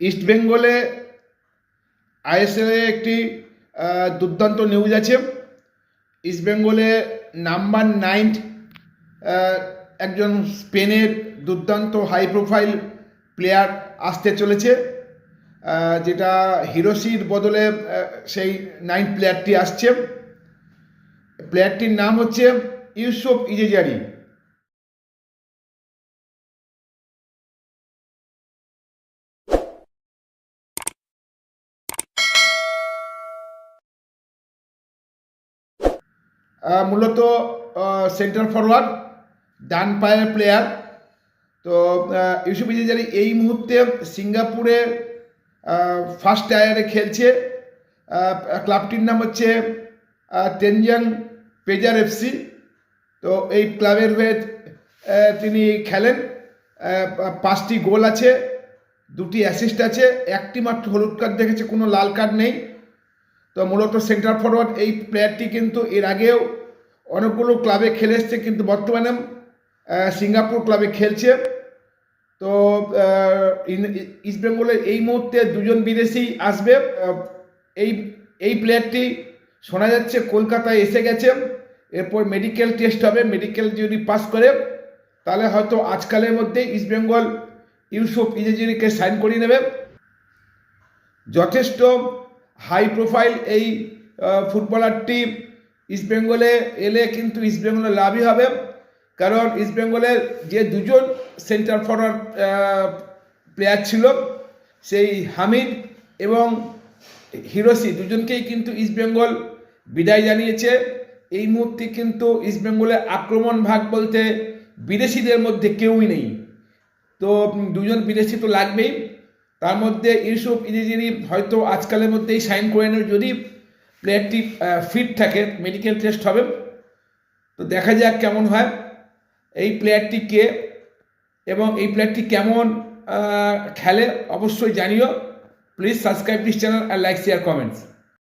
ইস্টবেঙ্গলে আইএসএলে একটি দুর্দান্ত নিউজ আছে। ইস্টবেঙ্গলে নাম্বার নাইন একজন স্পেনের দুর্দান্ত হাই প্রোফাইল প্লেয়ার আসতে চলেছে। যেটা হিরোসির বদলে সেই নাইন প্লেয়ারটি আসছে। প্লেয়ারটির নাম হচ্ছে ইউসুফ ইজেজারি। মূলত সেন্টার ফরওয়ার্ড ডান পায়ের প্লেয়ার তো ইউসুফ ইজাজারি এই মুহূর্তে সিঙ্গাপুরে ফার্স্ট টায়ারে খেলছে। ক্লাবটির নাম হচ্ছে টেনজাং পেজার এফসি। তো, এই ক্লাবের হয়ে তিনি খেলেন। পাঁচটি গোল আছে, দুটি অ্যাসিস্ট আছে। একটি মাত্র হলুদ কার্ড দেখেছে, কোনো লাল কার্ড নেই। তো মূলত সেন্টার ফরওয়ার্ড এই প্লেয়ারটি কিন্তু এর আগেও অনেকগুলো ক্লাবে খেলে এসছে কিন্তু বর্তমানে সিঙ্গাপুর ক্লাবে খেলছে। তো আহ, ইন- ইস্ট বেঙ্গলের এই মুহূর্তে দুজন বিদেশি আসবে এই এই প্লেয়ারটি শোনা যাচ্ছে কলকাতায় এসে গেছে। এরপর মেডিকেল টেস্ট হবে মেডিকেল যদি পাস করে তাহলে হয়তো আজকালের মধ্যে ইস্ট বেঙ্গল ইউসুফ ইজেজিরিকে সাইন করিয়ে নেবে। যথেষ্ট হাই প্রোফাইল এই ফুটবলারটি ইস্টবেঙ্গলে এলে কিন্তু ইস্টবেঙ্গলে লাভই হবে। কারণ ইস্টবেঙ্গলের যে দুজন সেন্টার ফরওয়ার্ড প্লেয়ার ছিল, সেই হামিদ এবং হিরোসি দুজনকেই কিন্তু ইস্টবেঙ্গল বিদায় জানিয়েছে। এই মুহূর্তে কিন্তু ইস্টবেঙ্গলে আক্রমণ ভাগ বলতে বিদেশিদের মধ্যে কেউই নেই। তো দুজন বিদেশি তো লাগবেই। তার মধ্যে ইউসুফ ইজিজিরি হয়তো আজকালের মধ্যেই সাইন করে নেবে যদি প্লেয়ারটি ফিট থাকে মেডিকেল টেস্ট হবে। তো দেখা যাক কেমন হয় এই প্লেয়ারটি কে এবং এই প্লেয়ারটি কেমন খেলে। অবশ্যই জানিও। প্লিজ সাবস্ক্রাইব দিস চ্যানেল আর লাইক শেয়ার কমেন্টস